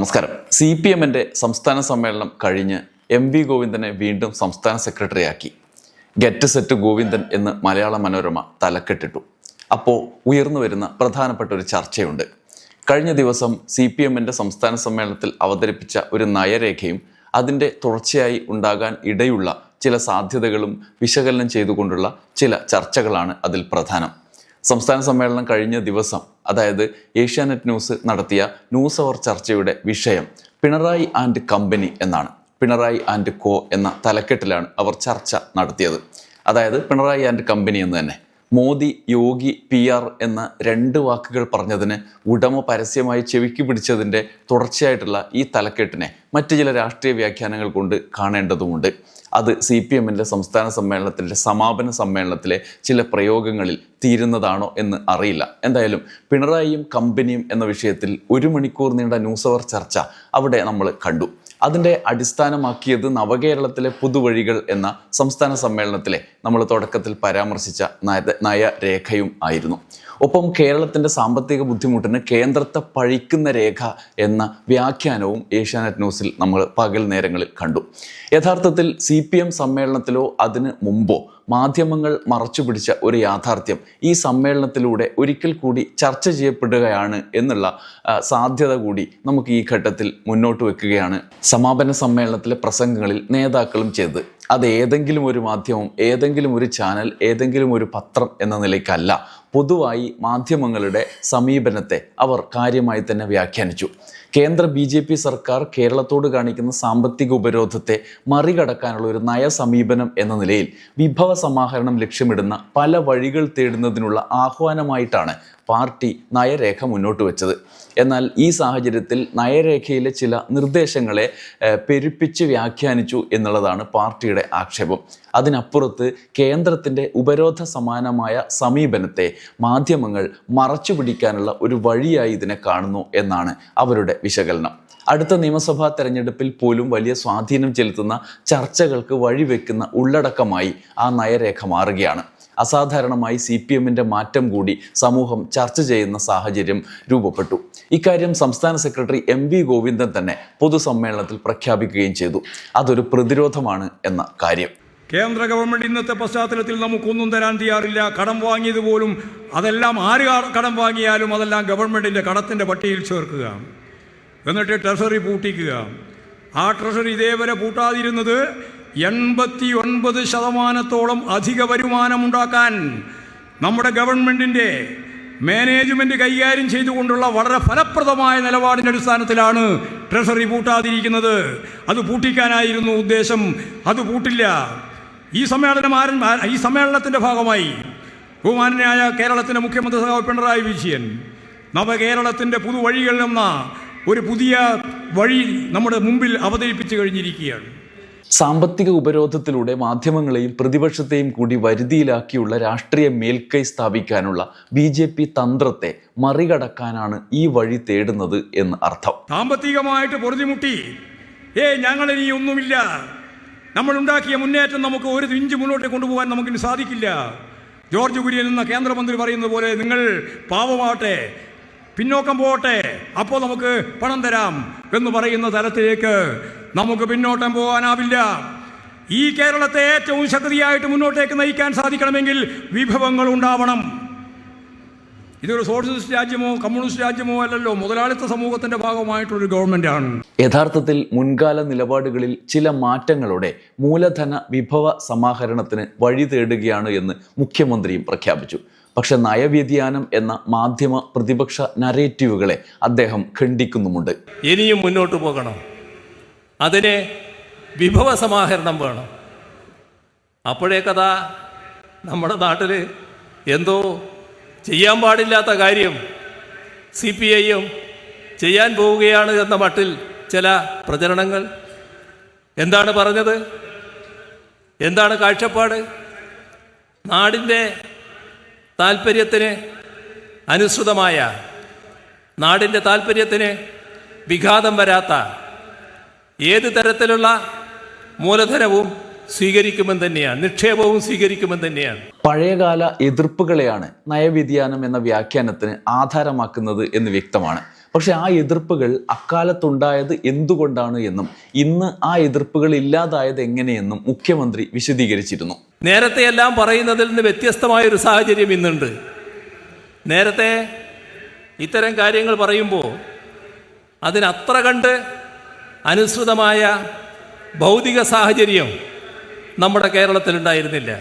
നമസ്കാരം. C P എമ്മിന്റെ സംസ്ഥാന സമ്മേളനം കഴിഞ്ഞ് എം വി ഗോവിന്ദനെ വീണ്ടും സംസ്ഥാന സെക്രട്ടറിയാക്കി. ഗെറ്റ് സെറ്റ് ഗോവിന്ദൻ എന്ന് മലയാള മനോരമ തലക്കെട്ടിട്ടു. അപ്പോൾ ഉയർന്നു വരുന്ന പ്രധാനപ്പെട്ട ഒരു ചർച്ചയുണ്ട്. കഴിഞ്ഞ ദിവസം സി പി എമ്മിന്റെ സംസ്ഥാന സമ്മേളനത്തിൽ അവതരിപ്പിച്ച ഒരു നയരേഖയും അതിന്റെ തുടർച്ചയായി ഉണ്ടാകാൻ ഇടയുള്ള ചില സാധ്യതകളും വിശകലനം ചെയ്തുകൊണ്ടുള്ള ചില ചർച്ചകളാണ് അതിൽ പ്രധാനം. സംസ്ഥാന സമ്മേളനം കഴിഞ്ഞ ദിവസം അതായത് ഏഷ്യാനെറ്റ് ന്യൂസ് നടത്തിയ ന്യൂസ് അവർ ചർച്ചയുടെ വിഷയം പിണറായി ആൻഡ് കമ്പനി എന്നാണ്. പിണറായി ആൻഡ് കോ എന്ന തലക്കെട്ടിലാണ് അവർ ചർച്ച നടത്തിയത്. അതായത് പിണറായി ആൻഡ് കമ്പനി എന്ന് തന്നെ. മോദി യോഗി പി ആർ എന്ന രണ്ട് വാക്കുകൾ പറഞ്ഞതിന് ഉടമ പരസ്യമായി ചെവിക്ക് പിടിച്ചതിന്റെ തുടർച്ചയായിട്ടുള്ള ഈ തലക്കെട്ടിനെ മറ്റ് ചില രാഷ്ട്രീയ വ്യാഖ്യാനങ്ങൾ കൊണ്ട് കാണേണ്ടതുമുണ്ട്. അത് സി പി എമ്മിന്റെ സംസ്ഥാന സമ്മേളനത്തിന്റെ സമാപന സമ്മേളനത്തിലെ ചില പ്രയോഗങ്ങളിൽ തീരുന്നതാണോ എന്ന് അറിയില്ല. എന്തായാലും പിണറായിയും കമ്പനിയും എന്ന വിഷയത്തിൽ ഒരു മണിക്കൂർ നീണ്ട ന്യൂസ് അവർ ചർച്ച അവിടെ നമ്മൾ കണ്ടു. അതിന്റെ അടിസ്ഥാനമാക്കിയത് നവകേരളത്തിലെ പുതുവഴികൾ എന്ന സംസ്ഥാന സമ്മേളനത്തിലെ നമ്മൾ തുടക്കത്തിൽ പരാമർശിച്ച നയ നയരേഖയും ആയിരുന്നു. ഒപ്പം കേരളത്തിന്റെ സാമ്പത്തിക ബുദ്ധിമുട്ടിന് കേന്ദ്രത്തെ പഴിക്കുന്ന രേഖ എന്ന വ്യാഖ്യാനവും ഏഷ്യാനെറ്റ് ന്യൂസിൽ നമ്മൾ പകൽ നേരങ്ങളിൽ കണ്ടു. യഥാർത്ഥത്തിൽ സി സമ്മേളനത്തിലോ അതിന് മുമ്പോ മാധ്യമങ്ങൾ മറച്ചുപിടിച്ച ഒരു യാഥാർത്ഥ്യം ഈ സമ്മേളനത്തിലൂടെ ഒരിക്കൽ കൂടി ചർച്ച ചെയ്യപ്പെടുകയാണ് എന്നുള്ള സാധ്യത കൂടി നമുക്ക് ഈ ഘട്ടത്തിൽ മുന്നോട്ട് വെക്കുകയാണ് സമാപന സമ്മേളനത്തിലെ പ്രസംഗങ്ങളിൽ നേതാക്കളും ചെയ്തത്. അത് ഏതെങ്കിലും ഒരു മാധ്യമം ഏതെങ്കിലും ഒരു ചാനൽ ഏതെങ്കിലും ഒരു പത്രം എന്ന നിലയ്ക്കല്ല. പൊതുവായി മാധ്യമങ്ങളുടെ സമീപനത്തെ അവർ കാര്യമായി തന്നെ വ്യാഖ്യാനിച്ചു. കേന്ദ്ര ബി ജെ പി സർക്കാർ കേരളത്തോട് കാണിക്കുന്ന സാമ്പത്തിക ഉപരോധത്തെ മറികടക്കാനുള്ള ഒരു നയ സമീപനം എന്ന നിലയിൽ വിഭവ സമാഹരണം ലക്ഷ്യമിടുന്ന പല വഴികൾ തേടുന്നതിനുള്ള ആഹ്വാനമായിട്ടാണ് പാർട്ടി നയരേഖ മുന്നോട്ട് വെച്ചത്. എന്നാൽ ഈ സാഹചര്യത്തിൽ നയരേഖയിലെ ചില നിർദ്ദേശങ്ങളെ പെരുപ്പിച്ച് വ്യാഖ്യാനിച്ചു എന്നുള്ളതാണ് പാർട്ടിയുടെ ആക്ഷേപം. അതിനപ്പുറത്ത് കേന്ദ്രത്തിന്റെ ഉപരോധ സമാനമായ സമീപനത്തെ മാധ്യമങ്ങൾ മറച്ചു പിടിക്കാനുള്ള ഒരു വഴിയായി ഇതിനെ കാണുന്നു എന്നാണ് അവരുടെ വിശകലനം. അടുത്ത നിയമസഭാ തെരഞ്ഞെടുപ്പിൽ പോലും വലിയ സ്വാധീനം ചെലുത്തുന്ന ചർച്ചകൾക്ക് വഴിവെക്കുന്ന ഉള്ളടക്കമായി ആ നയരേഖ മാറുകയാണ്. അസാധാരണമായി സി പി എമ്മിന്റെ മാറ്റം കൂടി സമൂഹം ചർച്ച ചെയ്യുന്ന സാഹചര്യം രൂപപ്പെട്ടു. ഇക്കാര്യം സംസ്ഥാന സെക്രട്ടറി എം വി ഗോവിന്ദൻ തന്നെ പൊതുസമ്മേളനത്തിൽ പ്രഖ്യാപിക്കുകയും ചെയ്തു. അതൊരു പ്രതിരോധമാണ് എന്ന കാര്യം. കേന്ദ്ര ഗവൺമെന്റ് ഇന്നത്തെ പശ്ചാത്തലത്തിൽ നമുക്കൊന്നും തരാൻ തയ്യാറില്ല. കടം വാങ്ങിയത് പോലും അതെല്ലാം ആര് കടം വാങ്ങിയാലും അതെല്ലാം ഗവൺമെന്റിന്റെ കടത്തിന്റെ പട്ടിയിൽ ചേർക്കുക. എന്നിട്ട് ട്രഷറി പൂട്ടിക്കുക. ആ ട്രഷറി ഇതേവരെ പൂട്ടാതിരുന്നത് എൺപത്തി ഒൻപത് ശതമാനത്തോളം അധിക വരുമാനമുണ്ടാക്കാൻ നമ്മുടെ ഗവൺമെന്റിന്റെ മാനേജ്മെന്റ് കൈകാര്യം ചെയ്തുകൊണ്ടുള്ള വളരെ ഫലപ്രദമായ നിലപാടിന്റെ അടിസ്ഥാനത്തിലാണ് ട്രഷറി പൂട്ടാതിരിക്കുന്നത്. അത് പൂട്ടിക്കാനായിരുന്നു ഉദ്ദേശം. അത് പൂട്ടില്ല. ഈ സമ്മേളനം ഈ സമ്മേളനത്തിന്റെ ഭാഗമായി ബഹുമാനായ കേരളത്തിന്റെ മുഖ്യമന്ത്രി സഖാവ് പിണറായി വിജയൻ നവകേരളത്തിന്റെ പുതുവഴികൾ എന്ന ഒരു പുതിയ വഴി നമ്മുടെ മുമ്പിൽ അവതരിപ്പിച്ചു കഴിഞ്ഞിരിക്കുകയാണ്. സാമ്പത്തിക ഉപരോധത്തിലൂടെ മാധ്യമങ്ങളെയും പ്രതിപക്ഷത്തെയും കൂടി വരുതിയിലാക്കിയുള്ള രാഷ്ട്രീയ മേൽക്കൈ സ്ഥാപിക്കാനുള്ള ബി ജെ പി തന്ത്രത്തെ മറികടക്കാനാണ് ഈ വഴി തേടുന്നത് എന്ന് അർത്ഥം. സാമ്പത്തികമായിട്ട് പൊറുതിമുട്ടി. ഏ ഞങ്ങൾ ഇനി ഒന്നുമില്ല. നമ്മൾ ഉണ്ടാക്കിയ മുന്നേറ്റം നമുക്ക് ഒരു ഇഞ്ച് മുന്നോട്ട് കൊണ്ടുപോകാൻ നമുക്കിനി സാധിക്കില്ല. ജോർജ് കുര്യൻ എന്ന കേന്ദ്രമന്ത്രി പറയുന്നത് പോലെ നിങ്ങൾ പാവമാട്ടെ പിന്നോക്കം പോകട്ടെ അപ്പോൾ നമുക്ക് പണം തരാം എന്ന് പറയുന്ന തലത്തിലേക്ക് നമുക്ക് പിന്നോട്ടം പോകാനാവില്ല. ഈ കേരളത്തെ ഏറ്റവും ശക്തിയായിട്ട് മുന്നോട്ടേക്ക് നയിക്കാൻ സാധിക്കണമെങ്കിൽ വിഭവങ്ങൾ ഉണ്ടാവണം. ഇതൊരു സോഷ്യലിസ്റ്റ് രാജ്യമോ കമ്മ്യൂണിസ്റ്റ് രാജ്യമോ അല്ലല്ലോ. മുതലാളിത്ത സമൂഹത്തിന്റെ ഭാഗമായിട്ടുള്ളൊരു ഗവൺമെന്റാണ്. യഥാർത്ഥത്തിൽ മുൻകാല നിലപാടുകളിൽ ചില മാറ്റങ്ങളോടെ മൂലധന വിഭവ സമാഹരണത്തിന് വഴി തേടുകയാണ് എന്ന് മുഖ്യമന്ത്രിയും പ്രഖ്യാപിച്ചു. പക്ഷെ നയവ്യതിയാനം എന്ന മാധ്യമ പ്രതിപക്ഷ നരേറ്റീവുകളെ അദ്ദേഹം ഖണ്ഡിക്കുന്നുമുണ്ട്. ഇനിയും മുന്നോട്ട് പോകണം. അതിനെ വിഭവ സമാഹരണം വേണം. അപ്പോഴേ കഥ നമ്മുടെ നാട്ടിൽ എന്തോ ചെയ്യാൻ പാടില്ലാത്ത കാര്യം സി പി ഐയും ചെയ്യാൻ പോവുകയാണ് എന്ന മട്ടിൽ ചില പ്രചരണങ്ങൾ. എന്താണ് പറഞ്ഞത്? എന്താണ് കാഴ്ചപ്പാട്? നാടിന്റെ താല്പര്യത്തിന് അനുസൃതമായ നാടിന്റെ താല്പര്യത്തിന് വിഘാതം വരാത്ത ഏത് തരത്തിലുള്ള മൂലധനവും സ്വീകരിക്കുമെന്ന് തന്നെയാണ് നിക്ഷേപവും സ്വീകരിക്കുമെന്ന് തന്നെയാണ്. പഴയകാല എതിർപ്പുകളെയാണ് നയവ്യതിയാനം എന്ന വ്യാഖ്യാനത്തിന് ആധാരമാക്കുന്നത് എന്ന് വ്യക്തമാണ്. പക്ഷെ ആ എതിർപ്പുകൾ അക്കാലത്തുണ്ടായത് എന്തുകൊണ്ടാണ് എന്നും ഇന്ന് ആ എതിർപ്പുകൾ ഇല്ലാതായത് എങ്ങനെയെന്നും മുഖ്യമന്ത്രി വിശദീകരിച്ചിരുന്നു. നേരത്തെ എല്ലാം പറയുന്നതിൽ നിന്ന് വ്യത്യസ്തമായ ഒരു സാഹചര്യം ഇന്നുണ്ട്. നേരത്തെ ഇത്തരം കാര്യങ്ങൾ പറയുമ്പോൾ അതിനത്ര കണ്ട് അനുസൃതമായ ഭൗതിക സാഹചര്യം നമ്മുടെ കേരളത്തിലുണ്ടായിരുന്നില്ല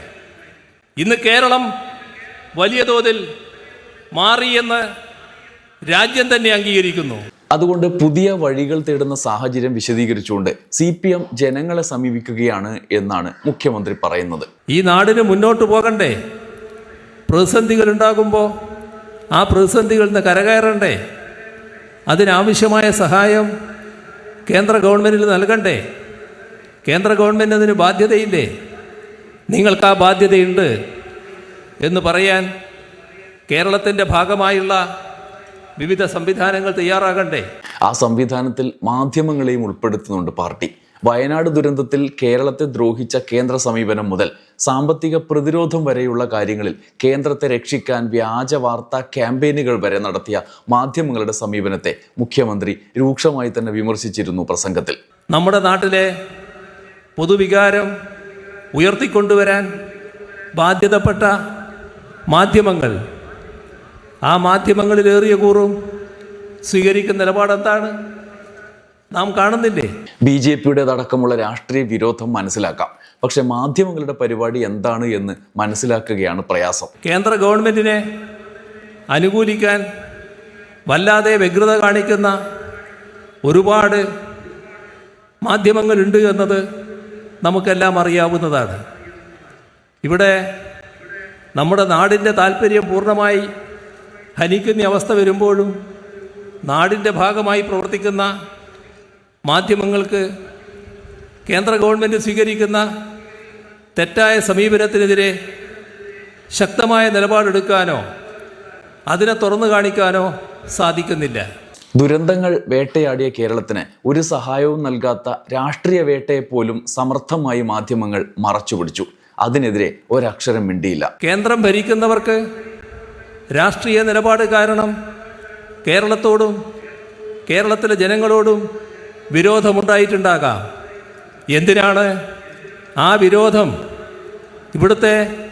ഇന്ന് കേരളം വലിയ തോതിൽ മാറിയെന്ന് രാജ്യം തന്നെ അംഗീകരിക്കുന്നു. അതുകൊണ്ട് പുതിയ വഴികൾ തേടുന്ന സാഹചര്യം വിശദീകരിച്ചുകൊണ്ട് സി പി എം ജനങ്ങളെ സമീപിക്കുകയാണ് എന്നാണ് മുഖ്യമന്ത്രി പറയുന്നത്. ഈ നാടിന് മുന്നോട്ട് പോകണ്ടേ? പ്രതിസന്ധികൾ ഉണ്ടാകുമ്പോൾ ആ പ്രതിസന്ധികളിൽ നിന്ന് കരകയറണ്ടേ? അതിനാവശ്യമായ സഹായം കേന്ദ്ര ഗവൺമെന്റിൽ നൽകണ്ടേ? കേന്ദ്ര ഗവൺമെന്റ് അതിന് ബാധ്യതയില്ലേ? നിങ്ങൾക്ക് ആ ബാധ്യതയുണ്ട് എന്ന് പറയാൻ കേരളത്തിന്റെ ഭാഗമായുള്ള വിവിധ സംവിധാനങ്ങൾ തയ്യാറാകണ്ടേ? ആ സംവിധാനത്തിൽ മാധ്യമങ്ങളെയും ഉൾപ്പെടുത്തുന്നുണ്ട് പാർട്ടി. വയനാട് ദുരന്തത്തിൽ കേരളത്തെ ദ്രോഹിച്ച കേന്ദ്ര സമീപനം മുതൽ സാമ്പത്തിക പ്രതിരോധം വരെയുള്ള കാര്യങ്ങളിൽ കേന്ദ്രത്തെ രക്ഷിക്കാൻ വ്യാജ വാർത്താ ക്യാമ്പയിനുകൾ വരെ നടത്തിയ മാധ്യമങ്ങളുടെ സമീപനത്തെ മുഖ്യമന്ത്രി രൂക്ഷമായി തന്നെ വിമർശിച്ചിരുന്നു പ്രസംഗത്തിൽ. നമ്മുടെ നാട്ടിലെ പൊതുവികാരം ഉയർത്തിക്കൊണ്ടുവരാൻ ബാധ്യതപ്പെട്ട മാധ്യമങ്ങൾ ആ മാധ്യമങ്ങളിൽ ഏറിയ കൂറും സ്വീകരിക്കുന്ന നിലപാടെന്താണ്? നാം കാണുന്നില്ലേ? ബി ജെ പിയുടേതടക്കമുള്ള രാഷ്ട്രീയ വിരോധം മനസ്സിലാക്കാം. പക്ഷെ മാധ്യമങ്ങളുടെ പരിപാടി എന്താണ് എന്ന് മനസ്സിലാക്കുകയാണ് പ്രയാസം. കേന്ദ്ര ഗവൺമെന്റിനെ അനുകൂലിക്കാൻ വല്ലാതെ വ്യഗ്രത കാണിക്കുന്ന ഒരുപാട് മാധ്യമങ്ങളുണ്ട് എന്നത് നമുക്കെല്ലാം അറിയാവുന്നതാണ്. ഇവിടെ നമ്മുടെ നാടിന്റെ താല്പര്യം പൂർണമായി ഹനിക്കുന്ന അവസ്ഥ വരുമ്പോഴും നാടിന്റെ ഭാഗമായി പ്രവർത്തിക്കുന്ന മാധ്യമങ്ങൾക്ക് കേന്ദ്ര ഗവൺമെന്റ് സ്വീകരിക്കുന്ന തെറ്റായ സമീപനത്തിനെതിരെ ശക്തമായ നിലപാടെടുക്കാനോ അതിനെ തുറന്നു കാണിക്കാനോ സാധിക്കുന്നില്ല. ദുരന്തങ്ങൾ വേട്ടയാടിയ കേരളത്തിന് ഒരു സഹായവും നൽകാത്ത രാഷ്ട്രീയ വേട്ടയെപ്പോലും സമർത്ഥമായി മാധ്യമങ്ങൾ മറച്ചുപിടിച്ചു. അതിനെതിരെ ഒരക്ഷരം മിണ്ടിയില്ല. കേന്ദ്രം ഭരിക്കുന്നവർക്ക് രാഷ്ട്രീയ നിലപാട് കാരണം കേരളത്തോടും കേരളത്തിലെ ജനങ്ങളോടും വിരോധമുണ്ടായിട്ടുണ്ടാകാം. എന്തിനാണ് ആ വിരോധം ഇവിടുത്തെ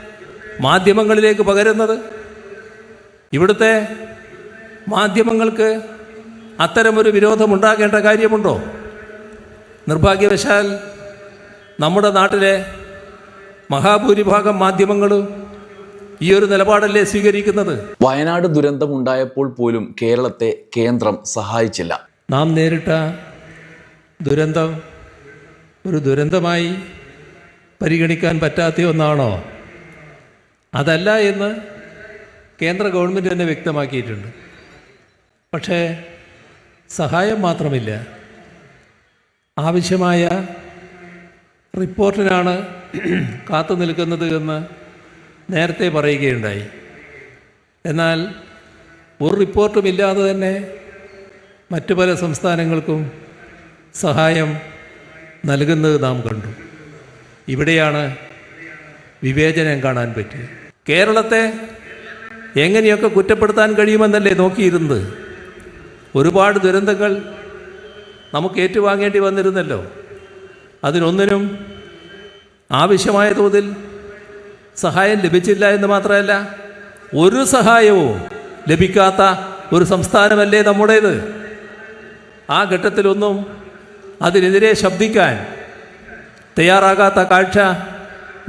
മാധ്യമങ്ങളിലേക്ക് പകരുന്നത്? ഇവിടുത്തെ മാധ്യമങ്ങൾക്ക് അത്തരമൊരു വിരോധമുണ്ടാകേണ്ട കാര്യമുണ്ടോ? നിർഭാഗ്യവശാൽ നമ്മുടെ നാട്ടിലെ മഹാഭൂരിഭാഗം മാധ്യമങ്ങളും ഈ ഒരു നിലപാടല്ലേ സ്വീകരിക്കുന്നത്? വയനാട് ദുരന്തം ഉണ്ടായപ്പോൾ പോലും കേരളത്തെ കേന്ദ്രം സഹായിച്ചില്ല. നാം നേരിട്ട ദുരന്തം ഒരു ദുരന്തമായി പരിഗണിക്കാൻ പറ്റാത്ത ഒന്നാണോ? അതല്ല എന്ന് കേന്ദ്ര ഗവൺമെന്റ് തന്നെ വ്യക്തമാക്കിയിട്ടുണ്ട്. പക്ഷേ സഹായം മാത്രമില്ല. ആവശ്യമായ റിപ്പോർട്ടിനാണ് കാത്തു നിൽക്കുന്നത് എന്ന് നേരത്തെ പറയുകയുണ്ടായി. എന്നാൽ ഒരു റിപ്പോർട്ടും ഇല്ലാതെ തന്നെ മറ്റു പല സംസ്ഥാനങ്ങൾക്കും സഹായം നൽകുന്നത് നാം കണ്ടു. ഇവിടെയാണ് വിവേചനം കാണാൻ പറ്റിയത്. കേരളത്തെ എങ്ങനെയൊക്കെ കുറ്റപ്പെടുത്താൻ കഴിയുമെന്നല്ലേ നോക്കിയിരുന്നത്? ഒരുപാട് ദുരന്തങ്ങൾ നമുക്ക് ഏറ്റുവാങ്ങേണ്ടി വന്നിരുന്നല്ലോ. അതിനൊന്നിനും ആവശ്യമായ തോതിൽ സഹായം ലഭിച്ചില്ല എന്ന് മാത്രമല്ല ഒരു സഹായവും ലഭിക്കാത്ത ഒരു സംസ്ഥാനമല്ലേ നമ്മുടേത്? ആ ഘട്ടത്തിലൊന്നും അതിനെതിരെ ശബ്ദിക്കാൻ തയ്യാറാകാത്ത കാഴ്ച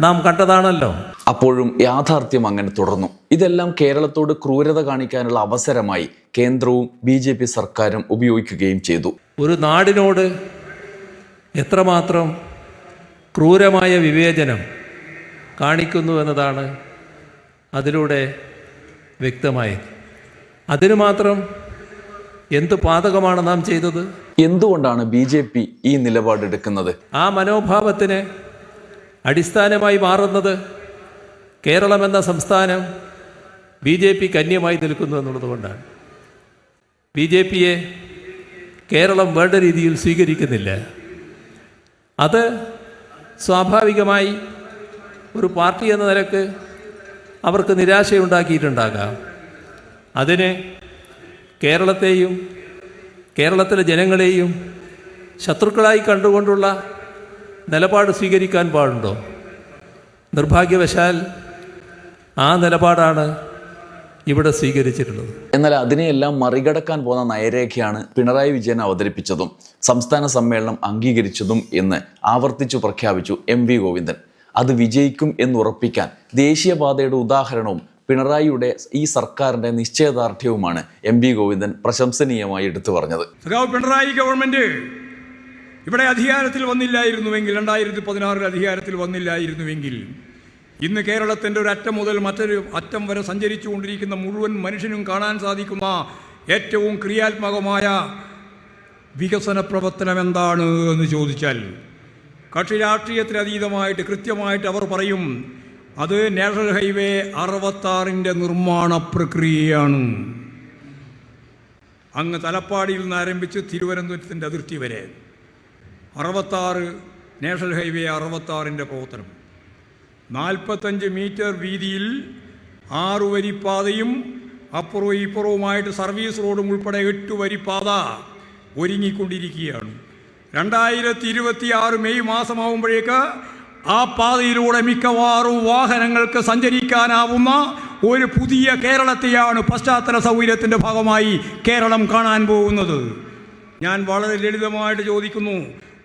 നാം കണ്ടതാണല്ലോ. അപ്പോഴും യാഥാർത്ഥ്യം അങ്ങനെ തുടർന്നു. ഇതെല്ലാം കേരളത്തോട് ക്രൂരത കാണിക്കാനുള്ള അവസരമായി കേന്ദ്രവും ബി ജെ പി സർക്കാരും ഉപയോഗിക്കുകയും ചെയ്തു. ഒരു നാടിനോട് എത്രമാത്രം ക്രൂരമായ വിവേചനം കാണിക്കുന്നു എന്നതാണ് അതിലൂടെ വ്യക്തമായത്. അതിനു മാത്രം എന്ത് പാതകമാണ് നാം ചെയ്തത്? എന്തുകൊണ്ടാണ് ബി ജെ പി ഈ നിലപാടെടുക്കുന്നത് ആ മനോഭാവത്തിന് അടിസ്ഥാനമായി മാറുന്നത് കേരളം എന്ന സംസ്ഥാനം ബി ജെ പി കന്യമായി നിൽക്കുന്നു എന്നുള്ളത് കൊണ്ടാണ്. ബി ജെ പിയെ കേരളം വേണ്ട രീതിയിൽ സ്വീകരിക്കുന്നില്ല. അത് സ്വാഭാവികമായി ഒരു പാർട്ടി എന്ന നിലയ്ക്ക് അവർക്ക് നിരാശയുണ്ടാക്കിയിട്ടുണ്ടാകാം. അതിന് കേരളത്തെയും കേരളത്തിലെ ജനങ്ങളെയും ശത്രുക്കളായി കണ്ടുകൊണ്ടുള്ള നിലപാട് സ്വീകരിക്കാൻ പാടുണ്ടോ? നിർഭാഗ്യവശാൽ ആ നിലപാടാണ് ഇവിടെ സ്വീകരിച്ചിട്ടുള്ളത്. എന്നാൽ അതിനെയെല്ലാം മറികടക്കാൻ പോകുന്ന നയരേഖയാണ് പിണറായി വിജയൻ അവതരിപ്പിച്ചതും സംസ്ഥാന സമ്മേളനം അംഗീകരിച്ചതും എന്ന് ആവർത്തിച്ചു പ്രഖ്യാപിച്ചു എം വി ഗോവിന്ദൻ. അത് വിജയിക്കും എന്നുറപ്പിക്കാൻ. ദേശീയപാതയുടെ ഉദാഹരണവും പിണറായിയുടെ ഈ സർക്കാരിന്റെ നിശ്ചയദാർഢ്യവുമാണ് എം വി ഗോവിന്ദൻ പ്രശംസനീയമായി എടുത്തു പറഞ്ഞത്. പിണറായി ഗവൺമെന്റ് ഇവിടെ അധികാരത്തിൽ വന്നില്ലായിരുന്നുവെങ്കിൽ രണ്ടായിരത്തി പതിനാറിൽ അധികാരത്തിൽ വന്നില്ലായിരുന്നുവെങ്കിൽ ഇന്ന് കേരളത്തിന്റെ ഒരു അറ്റം മുതൽ മറ്റൊരു അറ്റം വരെ സഞ്ചരിച്ചു കൊണ്ടിരിക്കുന്ന മുഴുവൻ മനുഷ്യനും കാണാൻ സാധിക്കുന്ന ഏറ്റവും ക്രിയാത്മകമായ വികസന പ്രവർത്തനം എന്താണ് എന്ന് ചോദിച്ചാൽ കക്ഷി രാഷ്ട്രീയത്തിന് അതീതമായിട്ട് കൃത്യമായിട്ട് അവർ പറയും അത് നാഷണൽ ഹൈവേ അറുപത്താറിന്റെ നിർമ്മാണ പ്രക്രിയയാണ്. അങ്ങ് തലപ്പാടിയിൽ നിന്ന് ആരംഭിച്ച് തിരുവനന്തപുരത്തിന്റെ അതിർത്തി വരെ. അറുപത്താറ് നാഷണൽ ഹൈവേ അറുപത്താറിന്റെ പ്രവർത്തനം. നാൽപ്പത്തഞ്ച് മീറ്റർ വീതിയിൽ ആറു വരിപ്പാതയും അപ്പുറവും ഇപ്പുറവുമായിട്ട് സർവീസ് റോഡും ഉൾപ്പെടെ എട്ട് വരിപ്പാത ഒരുങ്ങിക്കൊണ്ടിരിക്കുകയാണ്. രണ്ടായിരത്തി ഇരുപത്തി ആറ് മെയ് മാസമാകുമ്പോഴേക്ക് ആ പാതയിലൂടെ മിക്കവാറും വാഹനങ്ങൾക്ക് സഞ്ചരിക്കാനാവുന്ന ഒരു പുതിയ കേരളത്തെയാണ് പശ്ചാത്തല സൗകര്യത്തിന്റെ ഭാഗമായി കേരളം കാണാൻ പോകുന്നത്. ഞാൻ വളരെ ലളിതമായിട്ട് ചോദിക്കുന്നു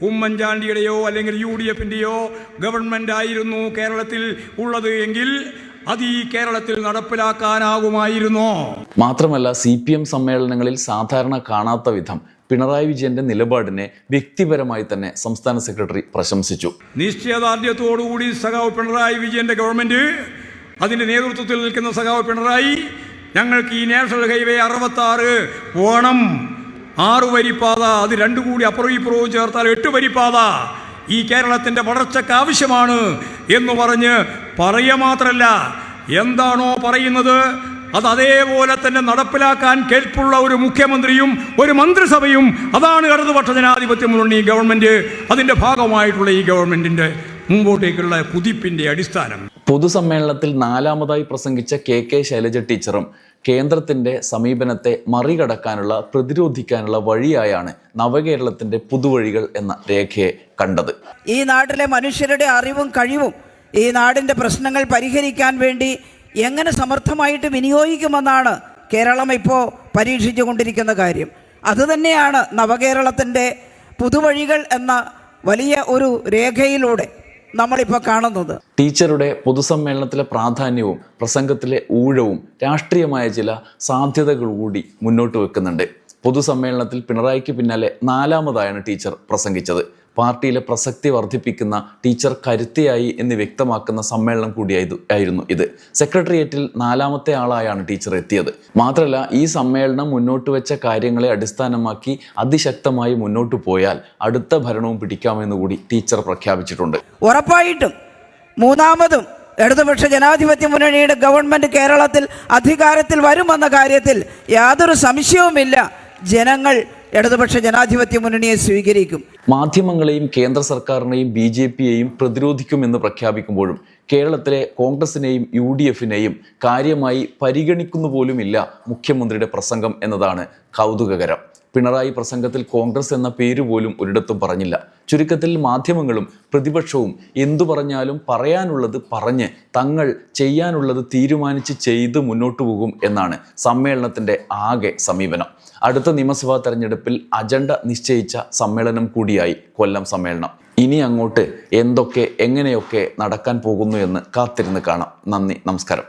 ഉമ്മൻചാണ്ടിയുടെയോ അല്ലെങ്കിൽ യു ഡി എഫിന്റെയോ ഗവൺമെന്റ് ആയിരുന്നു കേരളത്തിൽ ഉള്ളത് എങ്കിൽ അത് ഈ കേരളത്തിൽ നടപ്പിലാക്കാനാകുമായിരുന്നോ? മാത്രമല്ല സി പി എം സമ്മേളനങ്ങളിൽ സാധാരണ കാണാത്ത വിധം പിണറായി വിജയന്റെ നിലപാടിനെ വ്യക്തിപരമായി തന്നെ സംസ്ഥാന സെക്രട്ടറി പ്രശംസിച്ചു. നിശ്ചയദാർഢ്യത്തോടുകൂടി സഖാവ് പിണറായി വിജയന്റെ ഗവൺമെന്റ് അതിന്റെ നേതൃത്വത്തിൽ നിൽക്കുന്ന സഖാവ് പിണറായി ഞങ്ങൾക്ക് ഈ നാഷണൽ ഹൈവേ അറുപത്താറ് വേണം ആറു വരിപ്പാത അത് രണ്ടു കൂടി അപ്പുറവും ഇപ്പുറവും ചേർത്താൽ എട്ട് വരിപ്പാത ഈ കേരളത്തിന്റെ വളർച്ചയ്ക്ക് ആവശ്യമാണ് എന്ന് പറഞ്ഞ് പറയുക മാത്രമല്ല എന്താണോ പറയുന്നത് അത് അതേപോലെ തന്നെ നടപ്പിലാക്കാൻ കേൾപ്പുള്ള ഒരു മുഖ്യമന്ത്രിയും ഒരു മന്ത്രിസഭയും അതാണ് ഇടതുപക്ഷ ജനാധിപത്യ മുന്നണി ഗവൺമെന്റ്. അതിന്റെ ഭാഗമായിട്ടുള്ള ഈ ഗവൺമെന്റിന്റെ മുമ്പോട്ടേക്കുള്ള കുതിപ്പിന്റെ അടിസ്ഥാനം. പൊതുസമ്മേളനത്തിൽ നാലാമതായി പ്രസംഗിച്ച കെ കെ ശൈലജ ടീച്ചറും കേന്ദ്രത്തിന്റെ സമീപനത്തെ മറികടക്കാനുള്ള പ്രതിരോധിക്കാനുള്ള വഴിയായാണ് നവകേരളത്തിന്റെ പുതുവഴികൾ എന്ന രേഖയെ കണ്ടത്. ഈ നാട്ടിലെ മനുഷ്യരുടെ അറിവും കഴിവും ഈ നാടിന്റെ പ്രശ്നങ്ങൾ പരിഹരിക്കാൻ വേണ്ടി എങ്ങനെ സമർത്ഥമായിട്ട് വിനിയോഗിക്കുമെന്നാണ് കേരളം ഇപ്പോൾ പരീക്ഷിച്ചു കൊണ്ടിരിക്കുന്ന കാര്യം. അതുതന്നെയാണ് നവകേരളത്തിന്റെ പുതുവഴികൾ എന്ന വലിയ ഒരു രേഖയിലൂടെ നമ്മളിപ്പോൾ കാണുന്നത്. ടീച്ചറുടെ പൊതുസമ്മേളനത്തിലെ പ്രാധാന്യവും പ്രസംഗത്തിലെ ഊഴവും രാഷ്ട്രീയമായ ചില സാധ്യതകൾ കൂടി മുന്നോട്ട് വെക്കുന്നുണ്ട്. പൊതുസമ്മേളനത്തിൽ പിണറായിക്ക് പിന്നാലെ നാലാമതായാണ് ടീച്ചർ പ്രസംഗിച്ചത്. പാർട്ടിയിലെ പ്രസക്തി വർദ്ധിപ്പിക്കുന്ന ടീച്ചർ കരുത്തിയായി എന്ന് വ്യക്തമാക്കുന്ന സമ്മേളനം കൂടിയായിരുന്നു ആയിരുന്നു ഇത്. സെക്രട്ടേറിയറ്റിൽ നാലാമത്തെ ആളായാണ് ടീച്ചർ എത്തിയത്. മാത്രമല്ല ഈ സമ്മേളനം മുന്നോട്ട് വെച്ച കാര്യങ്ങളെ അടിസ്ഥാനമാക്കി അതിശക്തമായി മുന്നോട്ട് പോയാൽ അടുത്ത ഭരണവും പിടിക്കാമെന്ന് കൂടി ടീച്ചർ പ്രഖ്യാപിച്ചിട്ടുണ്ട്. ഉറപ്പായിട്ടും മൂന്നാമതും ഇടതുപക്ഷ ജനാധിപത്യ മുന്നണിയുടെ ഗവൺമെന്റ് കേരളത്തിൽ അധികാരത്തിൽ വരുമെന്ന കാര്യത്തിൽ യാതൊരു സംശയവുമില്ല. ജനങ്ങൾ ഇടതുപക്ഷ ജനാധിപത്യ മുന്നണിയെ സ്വീകരിക്കും. മാധ്യമങ്ങളെയും കേന്ദ്ര സർക്കാരിനെയും ബി ജെ പിയെയും പ്രതിരോധിക്കുമെന്ന് പ്രഖ്യാപിക്കുമ്പോഴും കേരളത്തിലെ കോൺഗ്രസിനെയും യു ഡി എഫിനെയും കാര്യമായി പരിഗണിക്കുന്നു പോലുമില്ല മുഖ്യമന്ത്രിയുടെ പ്രസംഗം എന്നതാണ് കൗതുകകരം. പിണറായി പ്രസംഗത്തിൽ കോൺഗ്രസ് എന്ന പേര് പോലും ഒരിടത്തും പറഞ്ഞില്ല. ചുരുക്കത്തിൽ മാധ്യമങ്ങളും പ്രതിപക്ഷവും എന്തു പറഞ്ഞാലും പറയാനുള്ളത് പറഞ്ഞ് തങ്ങൾ ചെയ്യാനുള്ളത് തീരുമാനിച്ച് ചെയ്ത് മുന്നോട്ടു പോകും എന്നാണ് സമ്മേളനത്തിന്റെ ആകെ സമീപനം. അടുത്ത നിയമസഭാ തെരഞ്ഞെടുപ്പിൽ അജണ്ട നിശ്ചയിച്ച സമ്മേളനം കൂടിയായി കൊല്ലം സമ്മേളനം. ഇനി അങ്ങോട്ട് എന്തൊക്കെ എങ്ങനെയൊക്കെ നടക്കാൻ പോകുന്നു എന്ന് കാത്തിരുന്ന് കാണാം. നന്ദി നമസ്കാരം.